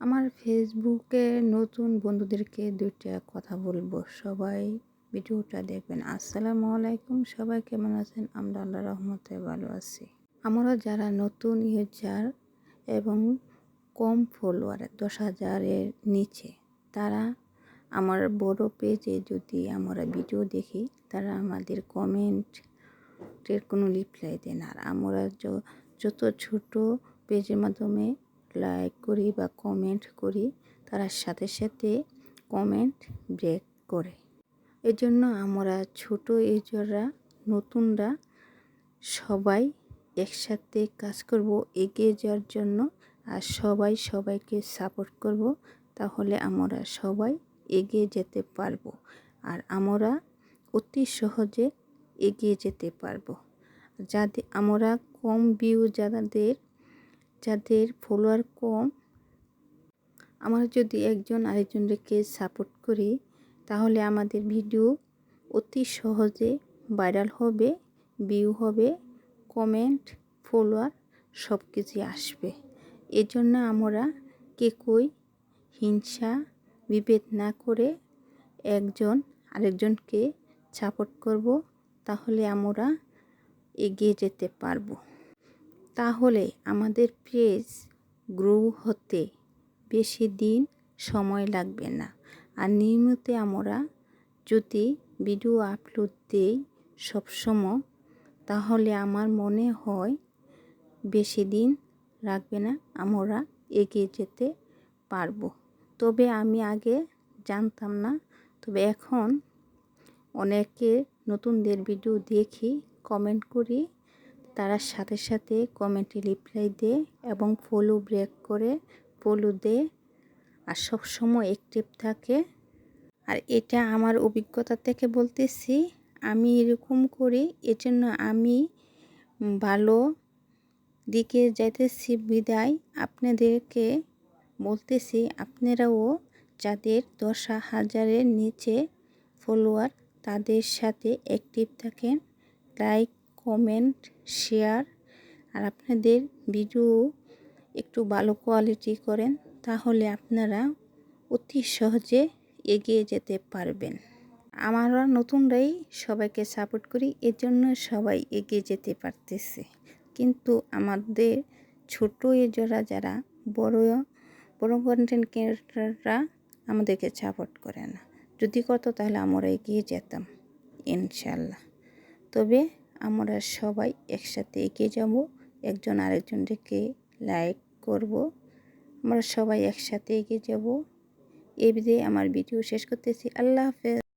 আমার ফেসবুকে নতুন বন্ধুদেরকে দুইটা কথা বলব। সবাই ভিডিওটা দেখবেন। আসসালামু আলাইকুম। সবাই কেমন আছেন? আমরা আল্লাহ রহমতে ভালো আছি। আমরা যারা নতুন ইউজার এবং কম ফলোয়ার, দশ হাজারের নিচে, তারা আমার বড় পেজে যদি আমরা ভিডিও দেখি, তারা আমাদের কমেন্টের কোনো রিপ্লাই দেন আর আমরা যত ছোট পেজের মাধ্যমে লাইক করি বা কমেন্ট করি, তার সাথে সাথে কমেন্ট ব্রেক করে। এজন্য আমরা ছোট ইউজাররা, নতুনরা সবাই একসাথে কাজ করব, এগিয়ে যাওয়ার জন্য আর সবাই সবাইকে সাপোর্ট করব, তাহলে আমরা সবাই এগিয়ে যেতে পারব আর আমরা অতি সহজে এগিয়ে যেতে পারব। যাদের আমরা কম ভিউ যাদের যাদের ফলোয়ার কম, আমরা যদি একজন আরেকজনকে সাপোর্ট করি, তাহলে আমাদের ভিডিও অতি সহজে ভাইরাল হবে ভিউ হবে কমেন্ট ফলোয়ার সব কিছুই আসবে। এজন্য আমরা কে কই হিংসা, বিভেদ না করে একজন আরেকজনকে সাপোর্ট করব, তাহলে আমরা এগিয়ে যেতে পারব। তাহলে আমাদের পেজ গ্রো হতে বেশি দিন সময় লাগবে না। আর নিয়মিত আমরা যদি ভিডিও আপলোড দেই সবসময়, তাহলে আমার মনে হয় বেশি দিন রাখবে না আমরা এগিয়ে যেতে পারব। তবে আমি আগে জানতাম না, তবে এখন অনেকে নতুনদের ভিডিও দেখি কমেন্ট করি। তারা সাথে সাথে কমেন্টে রিপ্লাই দেয় এবং ফলো ব্রেক করে ফলো দেয়। আর সবসময় অ্যাক্টিভ থাকে। আর এটা আমার অভিজ্ঞতা থেকে বলতেছি, আমি এরকম করি, এজন্য আমি ভালো দিকে যাইতেছি বিদায়। আপনাদেরকে বলতেছি, আপনারাও যাদের দশ হাজারের নিচে ফলোয়ার তাদের সাথে অ্যাক্টিভ থাকেন। লাইক কমেন্ট শেয়ার আর আপনাদের ভিডিও একটু ভালো কোয়ালিটি করেন, তাহলে আপনারা অতি সহজে এগিয়ে যেতে পারবেন। আমরা নতুনরাই সবাইকে সাপোর্ট করি, এজন্য সবাই এগিয়ে যেতে পারতেছে। কিন্তু আমাদের ছোট এজরা যারা বড় বড় কন্টেন্ট ক্রিয়েটাররা আমাদেরকে সাপোর্ট করে না। যদি করতো তাহলে আমরা এগিয়ে যেতাম, ইনশাল্লাহ। তবে আমরা সবাই একসাথে এগিয়ে যাব, একজন আরেকজনকে লাইক করব। আমরা সবাই একসাথে এগিয়ে যাব। এই বিধে আমার ভিডিও শেষ করতেছি। আল্লাহ হাফেজ।